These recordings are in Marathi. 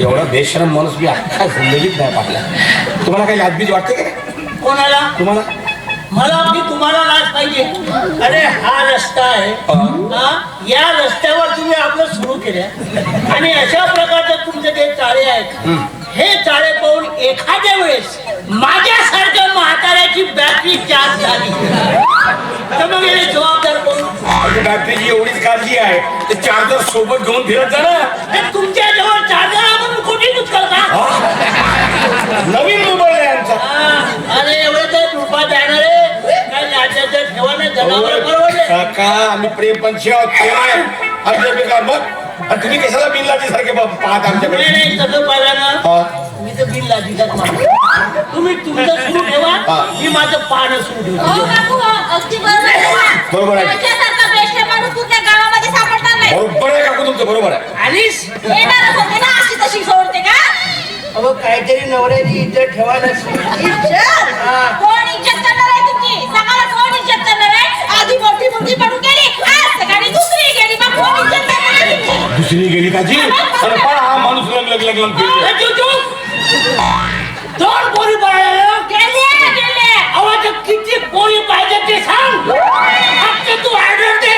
एवढा बेशरम माणूस मी अख्खा जिंदगीत नाही पाहिला. तुम्हाला काही लाजबीज वाटते का? कोणाला? तुम्हाला? मला वाटते तुम्हाला लाज पाहिजे. अरे हा रस्ता आहे. हा. या रस्त्यावर तुम्ही आपलं सुरू केलं आणि अशा प्रकारचं तुमचे जे चाळे आहेत हे चाळे पाहून एखाद्या वेळेस माझ्यासारख्या म्हाताऱ्याची बॅटरी चार्ज झाली. तर मग याला जबाबदार कोण? बॅटरीची एवढीच काळजी आहे. ते चार्जर सोबत घेऊन फिरत जा ना. हे तुमच्या जवळ चार्जर आपण कुठे उचल का नवीन मोबाईल आहे आमचा. हा, अरे एवढं तर रुपा जाणार काय लाजाचं ठेवा ना जनावर परवडले काका आम्ही प्रेम पंछी आहोत प्रेम आहे आमच्या बेकार मग आणि तुम्ही कशाला बिनलाजी सारखे पाहत आमच्याकडे? नाही तसं पाहिलं ना. हा. मी तर बिल लादीचाच माणूस. तुम्ही तुमचं सुरू ठेवा हा. मी माझं पाहणं सुरू ठेवतो. हो काकू हो अगदी बरोबर आहे. बरोबर आहे. त्याच्यासारखा बेस्ट माणूस कुठल्या गावामध्ये सापडणार नाही. बरोबर आहे काकू तुमचं बरोबर आहे. आलीस? येणारच होते ना. तशी सोडते का? अहो काहीतरी नवऱ्याची इज्जत ठेवा नसली इज्जत? हा. कोण इज्जत करणार आहे तुमची? सांगायला कोण इज्जत करणार आहे? आधी मोठी मुलगी पडून गेली आज सकाळी दुसरी गेली. मग कोण इज्जत करणार आहे तुमची? दुसरी गेली का जी? अरे पहा हा माणूस लग लग लग लग फिरतो. ए, चुप, चुप. दोन पोरी पाहिजे गेली गेली अहो ते किती पोरी पाहिजे ते सांग फक्त तू ऑर्डर दे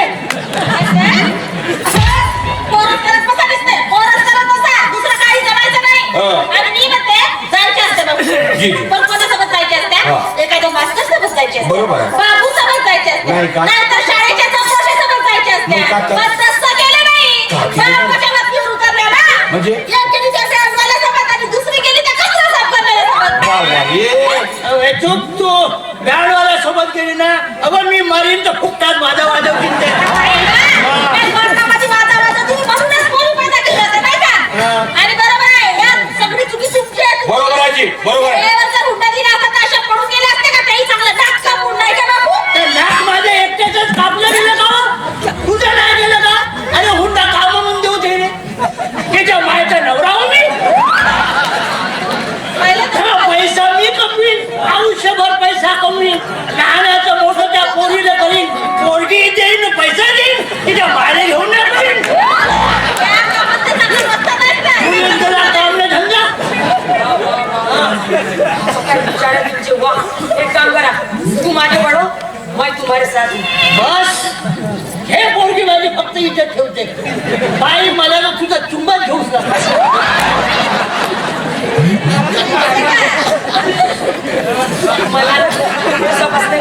पोरच करत बसा दिसते पोरच करत बसा दुसरं काही जमायचं नाही हा. आणि मी म्हणते जायचे असते बघ जी, जी. पण कोणासोबत जायचे हा. असते एखाद्या मास्टर सोबत जायचे असते बरोबर आहे. बाबू सोबत जायचे असते नाही का? नाहीतर शाळेच्या चौकशी सोबत जायचे असते मग का तर? पण तसं केलं नाही का केलं नाही? बापाच्या वतीवर उतरल्या ना म्हणजे? एक गेली त्या व्याजवाल्यासोबत आणि दुसरी गेली त्या कचरा साफ करणाऱ्यासोबत वा वा, ये. अहो, चुप तू बँडवाला सोबत गेली ना अगं मी मरीन तर फुकटात? त्या कोर्टामध्ये वादावादा तुम्ही म्हणूनच पोरी पैदा केली होती, नाही का? हा. आणि बरोबर आहे यात सगळी चुकी तुमची आहे. बरोबर आहे जी बरोबर आहे वेळेवर जर हुंडा दिला असता तर अशा पडून गेले असते का तेही चांगलं नाक कापून नाही का बाबू तर नाक माझ्या एकट्याच कापलं गेलं का हो? तुझं नाही गेलं का अरे हुंडा का म्हणून देऊ दे रे त्याच्या मायचा नवरा हो मी पहिलं तर हा पैसा मी कमवीन आयुष्यभर पैसा कमवीन लहानाचं मोठं त्या पोरीला करीन पोरगी देईन पैसा देईन तिच्या मायला घेऊन नाही करीन या कामात तर चांगलं मस्त नाही का? तुम्ही जरा काम नाही धंदा काय विचार आहे तुमचे वा एक काम करा तू माझे वडो मैं तुम्हारे साथ हूँ. बस हे पोरगी फक्त इज्जत ठेवते. बाई मला ना तुझा चुंबन. मला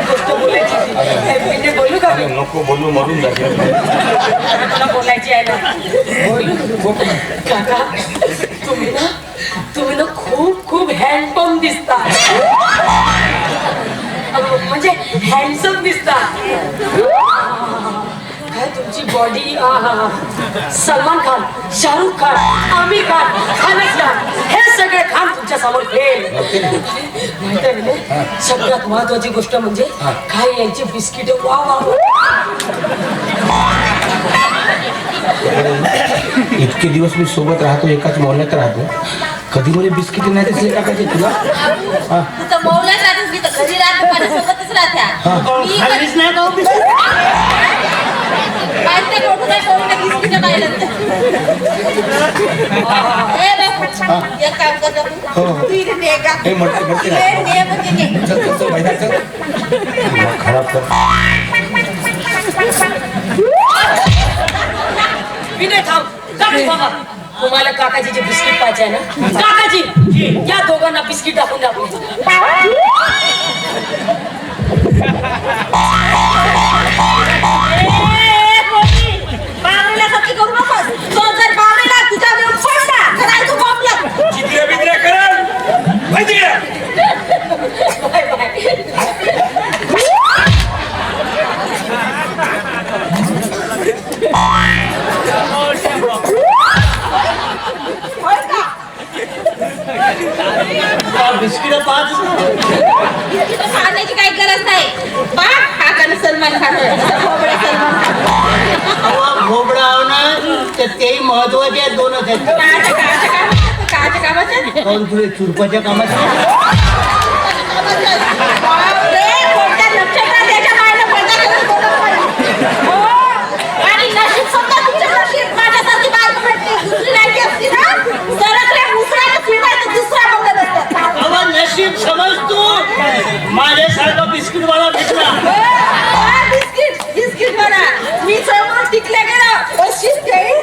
गोष्ट बोलायची होती म्हणजे बोलू का नको बोलू मरून बोलायची आहे ना. काका तुम्ही ना तुम्ही ना खूप खूप हँडपंप दिसता. म्हणजे हँडसम बॉडी सलमान खान शाहरुख खान आमिर खान खानच खान हे सगळे खान तुमच्यासमोर फेल माहिती आहे ना? सगळ्यात महत्वाची गोष्ट म्हणजे काय यांची बिस्किट वा वा इतके दिवस मी सोबत राहतो एकाच मोहल्ल्यात राहतो. कधी मला बिस्किट नाही दिसले काकाचे तुला? हा. तू तर राहतेस, मी तर घरी राहते माझ्यासोबतच राहत्या मी खाल्लीच नाही का हो बिस्किटं खराब कर. विनय थांब. बाबा. तुम्हाला काकाची जे बिस्किट पाहिजे आहे ना? काकाजी. बिस्किट पाच. सांगण्याची काही गरज नाही. बा हा का ना सलमान खान. खोबडा सलमान खान. भोबडा हो ना तर तेही महत्त्वाचे आहेत दोनच आहेत. काच्या काच्या कामाचं काच्या कामाचं काऊन तुझे चुरपाच्या कामाचे नशीब समज तू? माझ्यासारखा बिस्किट वाला भेटला. बिस्किट बिस्किट वाला मी समोर टिकल्या गेला. अशीच खेळी